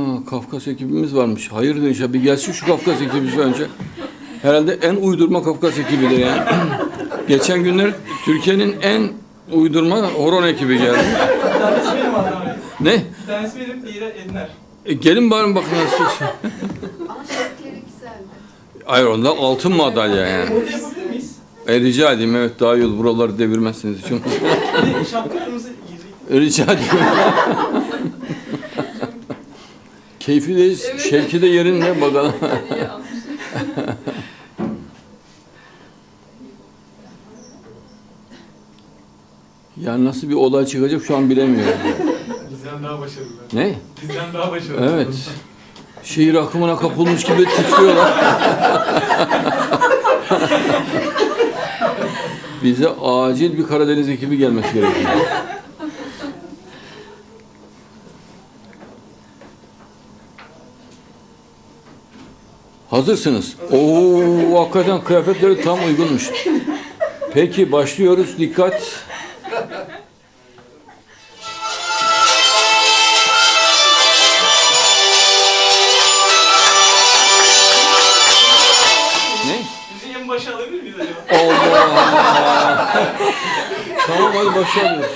Aa, Kafkas ekibimiz varmış. Hayırdır inşallah bir gelsin şu Kafkas ekibimiz önce. Herhalde en uydurma Kafkas ekibidir yani. Geçen günler Türkiye'nin en uydurma horon ekibi geldi. Bir tanesi benim abi. Ne? Bir tanesi benim, diğeri Edner. E, gelin bari bakın nasıl. Ama şekleri güzeldi. Hayır onda altın madalya yani. Orada yapabilir miyiz? E, rica edeyim evet daha iyi olur. Buraları devirmezsiniz. Çünkü. Bir de şapka rica edeyim. Keyfideyiz. Şevki de yerinde bakalım. Ya nasıl bir olay çıkacak şu an bilemiyorum. Bizden daha başarılı. Ne? Bizden daha başarılı. Evet. Şehir akımına kapılmış gibi titriyorlar. Bize acil bir Karadeniz ekibi gelmesi gerekiyor. Hazırsınız. Oo, hakikaten kıyafetleri tam uygunmuş. Peki başlıyoruz. Dikkat. Ne? Bizi en başa alabilir miyiz acaba? Allah! tamam hadi başlıyoruz.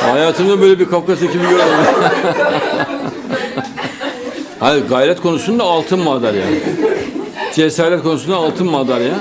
Hayatımda böyle bir Kafkas ekibi görmedim. Hayır gayret konusunda altın madalya. Cesaret konusunda altın madalya.